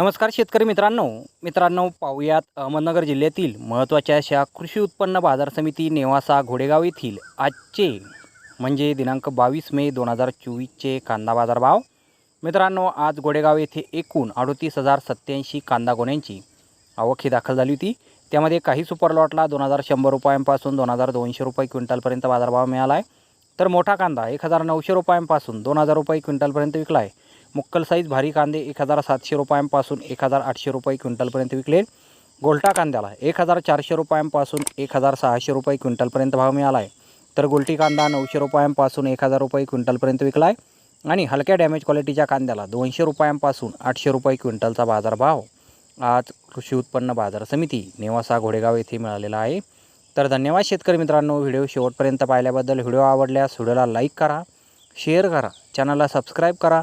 नमस्कार शेतकरी मित्रांनो. मित्रांनो पाहूयात अहमदनगर जिल्ह्यातील महत्त्वाच्या अशा कृषी उत्पन्न बाजार समिती नेवासा घोडेगाव येथील आजचे म्हणजे दिनांक बावीस मे दोन हजार चोवीसचे कांदा बाजार भाव मित्रांनो आज घोडेगाव येथे एकूण अडोतीस हजार सत्त्याऐंशी कांदा गोण्यांची आवक ही दाखल झाली होती. त्यामध्ये काही सुपर लॉटला दोन हजार शंभर रुपयांपासून दोन हजार दोनशे रुपये क्विंटलपर्यंत बाजारभाव मिळाला आहे. तर मोठा कांदा एक हजार नऊशे रुपयांपासून दोन हजार रुपये क्विंटलपर्यंत विकला आहे. मुक्कल साईज भारी कांदे एक हजार सातशे रुपयांपासून एक हजार आठशे रुपये क्विंटलपर्यंत विकले. गोलटा कांद्याला एक हजार चारशे रुपयांपासून एक हजार सहाशे रुपये क्विंटलपर्यंत भाव मिळाला आहे तर गोलटी कांदा नऊशे रुपयांपासून एक हजार रुपये क्विंटलपर्यंत विकला आहे आणि हलक्या डॅमेज क्वालिटीच्या कांद्याला दोनशे रुपयांपासून आठशे रुपये क्विंटलचा बाजारभाव आज कृषी उत्पन्न बाजार समिती नेवासा घोडेगाव येथे मिळालेला आहे. तर धन्यवाद शेतकरी मित्रांनो व्हिडिओ शेवटपर्यंत पाहिल्याबद्दल. व्हिडिओ आवडल्यास व्हिडिओला लाईक करा शेअर करा चॅनलला सबस्क्राईब करा.